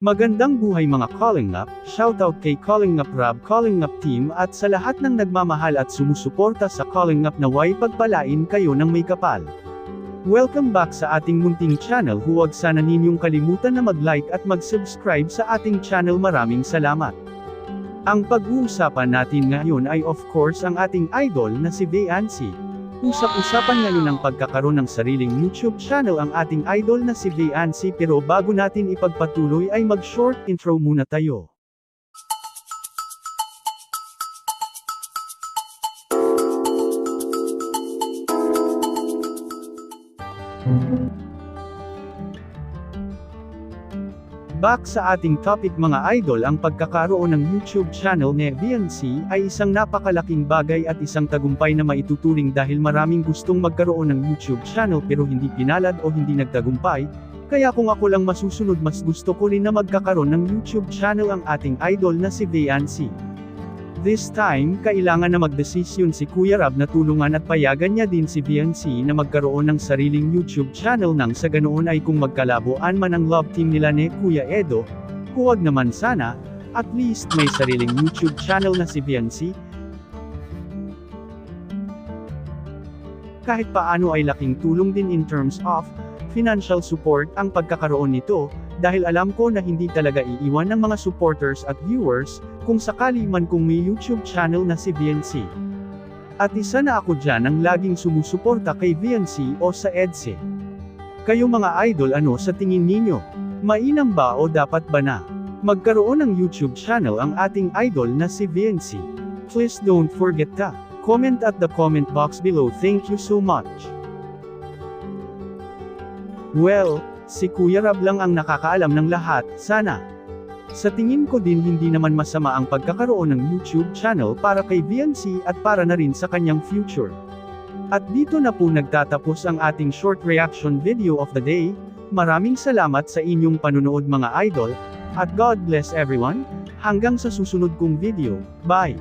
Magandang buhay mga Calling Up, shoutout kay Calling Up Rab Calling Up Team at sa lahat ng nagmamahal at sumusuporta sa Calling Up naway pagpalain kayo ng may kapal. Welcome back sa ating munting channel huwag sana ninyong kalimutan na mag-like at mag-subscribe sa ating channel maraming salamat. Ang pag-uusapan natin ngayon ay of course ang ating idol na si Veancy. Usap-usapan ngayon ang pagkakaroon ng sariling YouTube channel ang ating idol na si Veancy pero bago natin ipagpatuloy ay mag-short intro muna tayo. Back sa ating topic mga idol ang pagkakaroon ng YouTube channel ni VNC ay isang napakalaking bagay at isang tagumpay na maituturing dahil maraming gustong magkaroon ng YouTube channel pero hindi pinalad o hindi nagtagumpay, kaya kung ako lang masusunod mas gusto ko rin na magkakaroon ng YouTube channel ang ating idol na si VNC. This time, kailangan na magdesisyon si Kuya Rab na tulungan at payagan niya din si VNC na magkaroon ng sariling YouTube channel nang sa ganoon ay kung magkalabuan man ang love team nila ni Kuya Edo, huwag naman sana, at least may sariling YouTube channel na si VNC. Kahit paano ay laking tulong din in terms of financial support ang pagkakaroon nito, dahil alam ko na hindi talaga iiwan ng mga supporters at viewers, kung sakali man kung may YouTube channel na si VNC. At isa na ako dyan ang laging sumusuporta kay VNC o sa EDSE. Kayo mga idol ano sa tingin ninyo? Mainam ba o dapat ba na? Magkaroon ng YouTube channel ang ating idol na si VNC. Please don't forget to comment at the comment box below thank you so much. Well, si Kuya Rab lang ang nakakaalam ng lahat, sana. Sa tingin ko din hindi naman masama ang pagkakaroon ng YouTube channel para kay VNC at para na rin sa kanyang future. At dito na po nagtatapos ang ating short reaction video of the day, maraming salamat sa inyong panunood mga idol, at God bless everyone, hanggang sa susunod kong video, bye!